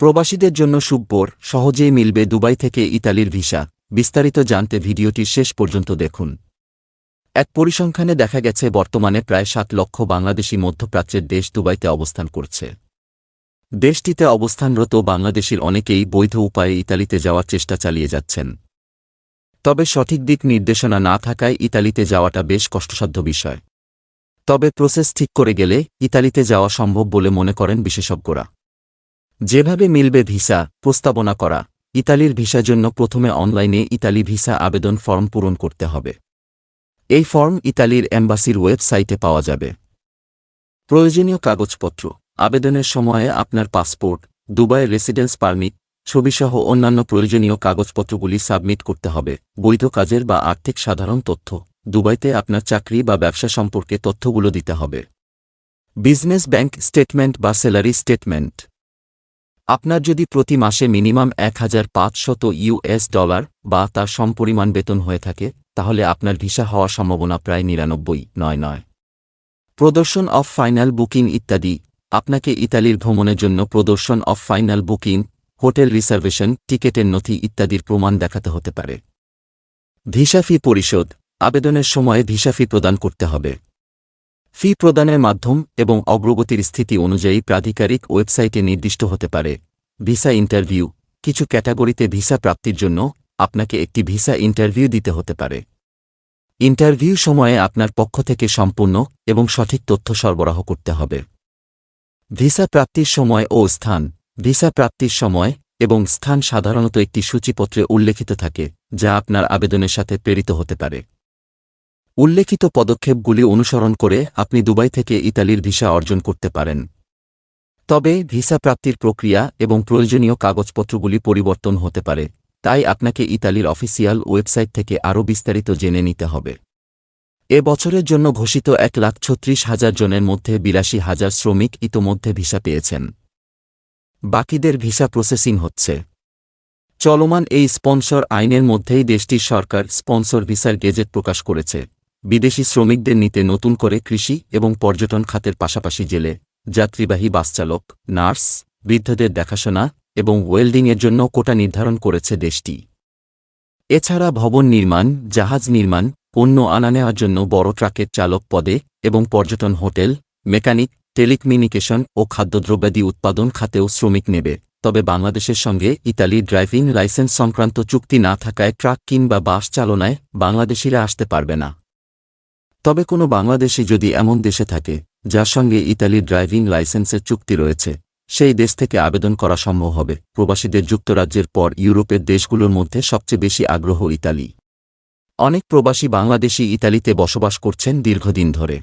প্রবাসীদের জন্য সুব্বর সহজেই মিলবে দুবাই থেকে ইতালির ভিসা। বিস্তারিত জানতে ভিডিওটি শেষ পর্যন্ত দেখুন। এক পরিসংখ্যানে দেখা গেছে, বর্তমানে প্রায় সাত লক্ষ বাংলাদেশি মধ্যপ্রাচ্যের দেশ দুবাইতে অবস্থান করছে। দেশটিতে অবস্থানরত বাংলাদেশির অনেকেই বৈধ উপায়ে ইতালিতে যাওয়ার চেষ্টা চালিয়ে যাচ্ছেন। তবে সঠিক দিক নির্দেশনা না থাকায় ইতালিতে যাওয়াটা বেশ কষ্টসাধ্য বিষয়। তবে প্রসেস ঠিক করে গেলে ইতালিতে যাওয়া সম্ভব বলে মনে করেন বিশেষজ্ঞরা। যেভাবে মিলবে ভিসা প্রস্তাবনা করা, ইতালির ভিসার জন্য প্রথমে অনলাইনে ইতালি ভিসা আবেদন ফর্ম পূরণ করতে হবে। এই ফর্ম ইতালির এম্বাসির ওয়েবসাইটে পাওয়া যাবে। প্রয়োজনীয় কাগজপত্র, আবেদনের সময়ে আপনার পাসপোর্ট দুবাইয়ের রেসিডেন্স পারমিট, ছবিসহ অন্যান্য প্রয়োজনীয় কাগজপত্রগুলি সাবমিট করতে হবে, বৈধ কাজের বা আর্থিক সাধারণ তথ্য, দুবাইতে আপনার চাকরি বা ব্যবসা সম্পর্কে তথ্যগুলো দিতে হবে। বিজনেস ব্যাংক স্টেটমেন্ট বা স্যালারি স্টেটমেন্ট। আপনার যদি প্রতি মাসে মিনিমাম এক হাজার পাঁচশত ইউএস ডলার বা তার সমপরিমাণ বেতন হয়ে থাকে, তাহলে আপনার ভিসা হওয়ার সম্ভাবনা প্রায় নিরানব্বই, নয় নয়। প্রদর্শন অফ ফাইনাল বুকিং ইত্যাদি, আপনাকে ইতালির ভ্রমণের জন্য প্রদর্শন of final booking, hotel reservation, টিকেটের নথি ইত্যাদির প্রমাণ দেখাতে হতে পারে। ভিসা ফি পরিশোধ, আবেদনের সময়ে ভিসা ফি প্রদান করতে হবে। ফি প্রদানের মাধ্যম এবং অগ্রগতির স্থিতি অনুযায়ী প্রাধিকারিক ওয়েবসাইটে নির্দিষ্ট হতে পারে। Visa interview. কিছু ক্যাটাগরিতে ভিসা প্রাপ্তির জন্য আপনাকে একটি ভিসা ইন্টারভিউ দিতে হতে পারে। ইন্টারভিউ সময়ে আপনার পক্ষ থেকে সম্পূর্ণ এবং সঠিক তথ্য সরবরাহ করতে হবে। ভিসা প্রাপ্তির সময় ও স্থান। ভিসা প্রাপ্তির সময় এবং স্থান সাধারণত একটি সূচিপত্রে উল্লেখিত থাকে, যা আপনার আবেদনের সাথে প্রেরিত হতে পারে। উল্লেখিত পদক্ষেপগুলি অনুসরণ করে আপনি দুবাই থেকে ইতালির ভিসা অর্জন করতে পারেন। তবে, ভিসা প্রাপ্তির প্রক্রিয়া এবং প্রয়োজনীয় কাগজপত্রগুলি পরিবর্তন হতে পারে, তাই আপনাকে ইতালির অফিসিয়াল ওয়েবসাইট থেকে আরও বিস্তারিত জেনে নিতে হবে। এ বছরের জন্য ঘোষিত এক লাখ ছত্রিশ হাজার জনের মধ্যে বিরাশি হাজার শ্রমিক ইতোমধ্যে ভিসা পেয়েছেন। বাকিদের ভিসা প্রসেসিং হচ্ছে। চলমান এই স্পন্সর আইনের মধ্যেই দেশটির সরকার স্পন্সর ভিসার গেজেট প্রকাশ করেছে। বিদেশি শ্রমিকদের নিতে নতুন করে কৃষি এবং পর্যটন খাতের পাশাপাশি জেলে, যাত্রীবাহী বাসচালক নার্স, বৃদ্ধদের দেখাশোনা এবং ওয়েল্ডিংয়ের জন্য কোটা নির্ধারণ করেছে দেশটি। এছাড়া ভবন নির্মাণ, জাহাজ নির্মাণ, পণ্য আনা নেওয়ার জন্য বড় ট্রাকের চালক পদে এবং পর্যটন হোটেল, মেকানিক, টেলিকমিউনিকেশন ও খাদ্যদ্রব্যাদি উৎপাদন খাতেও শ্রমিক নেবে। তবে বাংলাদেশের সঙ্গে ইতালি ড্রাইভিং লাইসেন্স সংক্রান্ত চুক্তি না থাকায় ট্রাক কিংবা বাস চালনায় বাংলাদেশিরা আসতে পারবে না। তবে কোনো বাংলাদেশি যদি এমন দেশে থাকে, যার সঙ্গে ইতালির ড্রাইভিং লাইসেন্সের চুক্তি রয়েছে, সেই দেশ থেকে আবেদন করা সম্ভব হবে। প্রবাসীদের যুক্তরাজ্যের পর ইউরোপের দেশগুলোর মধ্যে সবচেয়ে বেশি আগ্রহ ইতালি। অনেক প্রবাসী বাংলাদেশি ইতালিতে বসবাস করছেন দীর্ঘদিন ধরে।